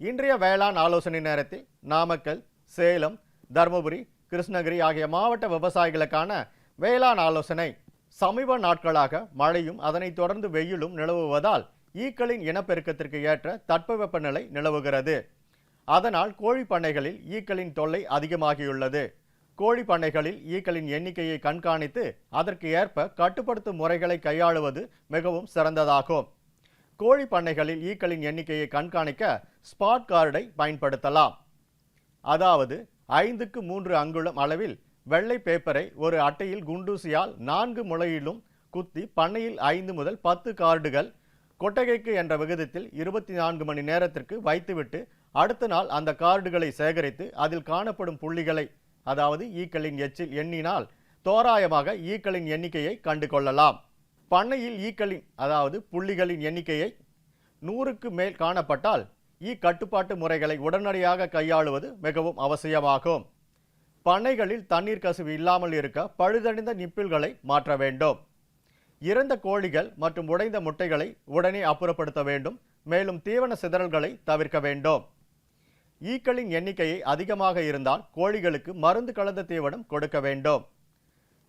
இன்றைய வேளாண் ஆலோசனை நேரத்தில் நாமக்கல் சேலம் தருமபுரி கிருஷ்ணகிரி ஆகிய மாவட்ட விவசாயிகளுக்கான வேளாண் ஆலோசனை. சமீப நாட்களாக மழையும் அதனைத் தொடர்ந்து வெயிலும் நிலவுவதால் ஈக்களின் இனப்பெருக்கத்திற்கு ஏற்ற தட்பவெப்பநிலை நிலவுகிறது. அதனால் கோழி பண்ணைகளில் ஈக்களின் தொல்லை அதிகமாகியுள்ளது. கோழி பண்ணைகளில் ஈக்களின் எண்ணிக்கையை கண்காணித்து அதற்கு ஏற்ப கட்டுப்படுத்தும் முறைகளை கையாளுவது மிகவும் சிறந்ததாகும். கோழி பண்ணைகளில் ஈக்களின் எண்ணிக்கையை கண்காணிக்க ஸ்பாட் கார்டை பயன்படுத்தலாம். அதாவது ஐந்துக்கு மூன்று அங்குலம் அளவில் வெள்ளை பேப்பரை ஒரு அட்டையில் குண்டூசியால் நான்கு முளையிலும் குத்தி பண்ணையில் ஐந்து முதல் பத்து கார்டுகள் கொட்டகைக்கு என்ற விகிதத்தில் இருபத்தி நான்கு மணி நேரத்திற்கு வைத்துவிட்டு அடுத்த நாள் அந்த கார்டுகளை சேகரித்து அதில் காணப்படும் புள்ளிகளை அதாவது ஈக்களின் எச்சில் எண்ணினால் தோராயமாக ஈக்களின் எண்ணிக்கையை கண்டு கொள்ளலாம் பண்ணையில் ஈக்களின் அதாவது புள்ளிகளின் எண்ணிக்கையை நூறுக்கு மேல் காணப்பட்டால் ஈ கட்டுப்பாட்டு முறைகளை உடனடியாக கையாளுவது மிகவும் அவசியமாகும். பண்ணைகளில் தண்ணீர் கசிவு இல்லாமல் இருக்க பழுதடைந்த நிப்பில்களை மாற்ற வேண்டும். இறந்த கோழிகள் மற்றும் உடைந்த முட்டைகளை உடனே அப்புறப்படுத்த வேண்டும். மேலும் தீவன சிதறல்களை தவிர்க்க வேண்டும். ஈக்களின் எண்ணிக்கையை அதிகமாக இருந்தால் கோழிகளுக்கு மருந்து கலந்த தீவனம் கொடுக்க வேண்டும்.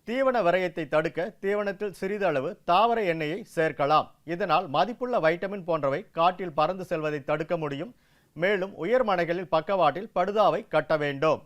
தீவன விரயத்தை தடுக்க தீவனத்தில் சிறிதளவு தாவர எண்ணெயை சேர்க்கலாம். இதனால் மதிப்புள்ள வைட்டமின் போன்றவை காட்டில் பறந்து செல்வதை தடுக்க முடியும். மேலும் உயர் மனைகளில் பக்கவாட்டில் படுதாவை கட்ட வேண்டும்.